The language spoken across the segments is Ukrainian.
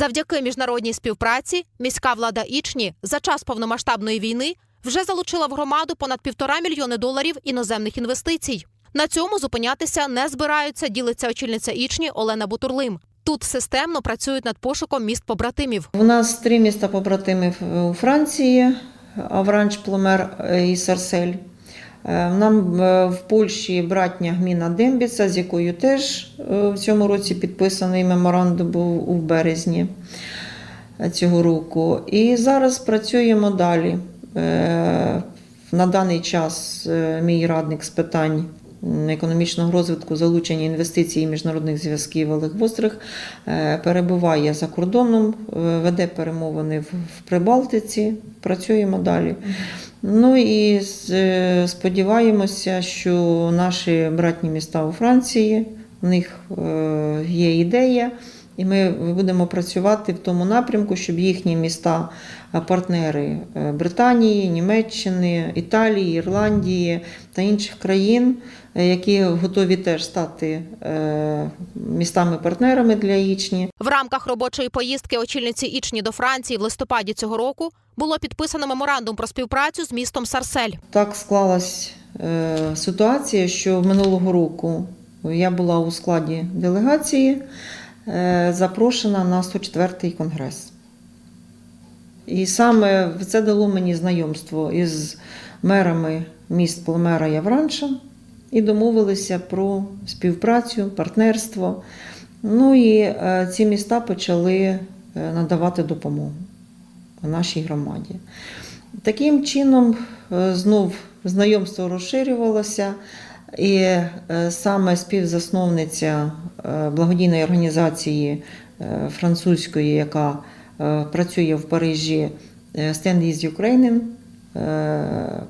Завдяки міжнародній співпраці міська влада Ічні за час повномасштабної війни вже залучила в громаду понад півтора мільйони доларів іноземних інвестицій. На цьому зупинятися не збираються, ділиться очільниця Ічні Олена Бутурлим. Тут системно працюють над пошуком міст побратимів. У нас три міста побратими в- у Франції: Авранч, Пломер і Сарсель. Е, Нам е, в Польщі братня гміна Дембіца, з якою теж е, в цьому році підписаний меморандум був у березні цього року. І зараз працюємо далі. На даний час мій радник з питань економічного розвитку, залучення інвестицій і міжнародних зв'язків Олег Вострих е, перебуває за кордоном, е, веде перемовини в Прибалтиці. Працюємо далі. Ну і е, сподіваємося, що наші братні міста у Франції, у них є ідея, і ми будемо працювати в тому напрямку, щоб їхні міста, е, партнери е, Британії, Німеччини, Італії, Ірландії та інших країн, е, які готові теж стати містами-партнерами для Ічні, В рамках робочої поїздки очільниці Ічні до Франції в листопаді цього року було підписано меморандум про співпрацю з містом Сарсель. Так склалась ситуація, що минулого року я була у складі делегації, запрошена на 104-й конгрес. І саме це дало мені знайомство із мерами міст Пломера і Авранша і домовилися про співпрацю, партнерство. Ну і е, ці міста почали е, надавати допомогу нашій громаді. Таким чином, е, знов знайомство розширювалося, і е, саме співзасновниця е, благодійної організації е, французької, яка е, працює в Парижі, е, Stand is е,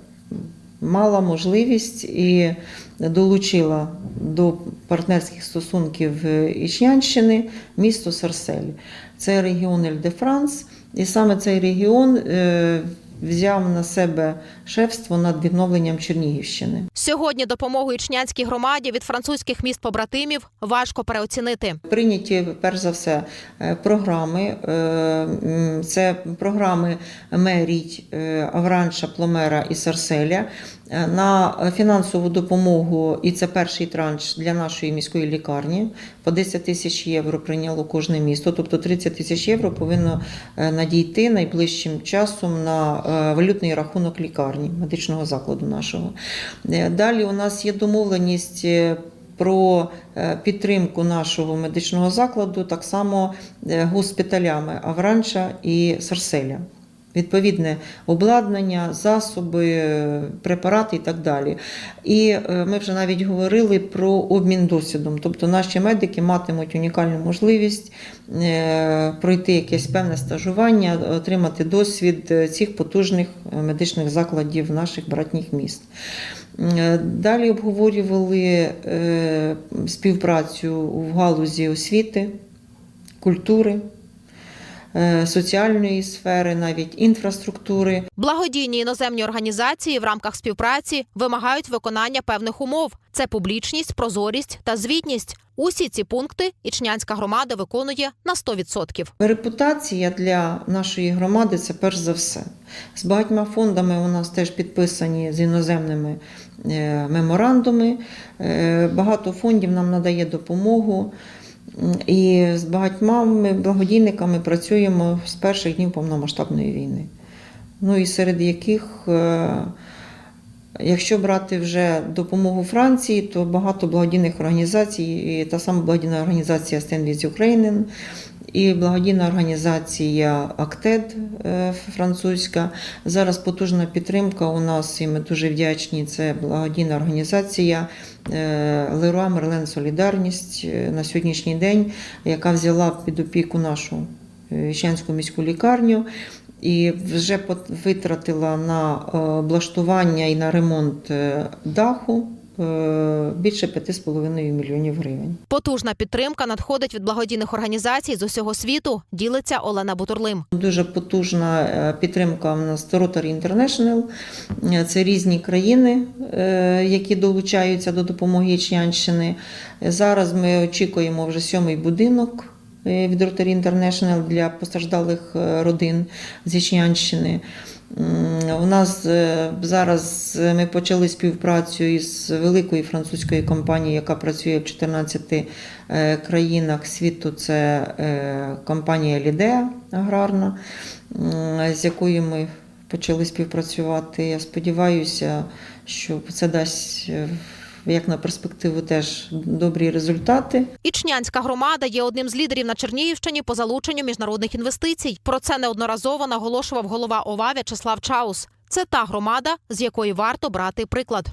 мала можливість і долучила до партнерських стосунків е, Ічнянщини місто Сарсель. Це регіон Ель-де-Франс, і саме цей регіон е, взяв на себе шефство над відновленням Чернігівщини. Сьогодні допомогу ічнянській громаді від французьких міст побратимів важко переоцінити. Прийняті перш за все е, програми. е, Це програми мерій е, Авранша, Пломера і Сарселя на фінансову допомогу, і це перший транш для нашої міської лікарні. По 10 тисяч євро прийняло кожне місто, тобто 30 тисяч євро повинно е, надійти найближчим часом на е, валютний рахунок лікарні медичного закладу нашого. Е, Далі у нас є домовленість. е, про е, підтримку нашого медичного закладу, так само е, госпіталями Авранча і Сарселя. Відповідне обладнання, засоби, препарати і так далі. І е, ми вже навіть говорили про обмін досвідом. Тобто наші медики матимуть унікальну можливість е, пройти якесь певне стажування, отримати досвід е, цих потужних медичних закладів наших братніх міст. Далі обговорювали співпрацю в галузі освіти, культури, соціальної сфери, навіть інфраструктури. Благодійні іноземні організації в рамках співпраці вимагають виконання певних умов: це публічність, прозорість та звітність. Усі ці пункти ічнянська громада виконує на 100%. Репутація для нашої громади це перш за все. З багатьма фондами у нас теж підписані з іноземними е, меморандуми. Е, Багато фондів нам надає допомогу. І з багатьма ми благодійниками працюємо з перших днів повномасштабної війни. Ну і серед яких, е, якщо брати вже допомогу Франції, то багато благодійних організацій, і та сама благодійна організація with Ukraine, і благодійна організація Актед французька. Зараз потужна підтримка у нас, і ми дуже вдячні. Це благодійна організація Леруа Мерлен Солідарність на сьогоднішній день, яка взяла під опіку нашу е, Віщанську міську лікарню. І вже витратила на е, облаштування і на ремонт е, даху е, більше 5,5 мільйонів гривень. Потужна підтримка надходить від благодійних організацій з усього світу. Ділиться Олена Бутурлим. Дуже потужна підтримка в нас Rotary International. Це різні країни, які долучаються до допомоги Ічнянщини. Зараз ми очікуємо вже сьомий будинок від Rotary International для постраждалих е, родин з Ічнянщини. У нас е, зараз ми почали співпрацю із великою французькою компанією, яка працює в 14 е, країнах світу. Це е, компанія Лідеа аграрна, з якою ми почали співпрацювати. Я сподіваюся, що це дасть е, як на перспективу теж добрі результати. Ічнянська громада є одним з лідерів на Чернігівщині по залученню міжнародних інвестицій. Про це неодноразово наголошував голова ОВА В'ячеслав Чаус. Це та громада, з якої варто брати приклад.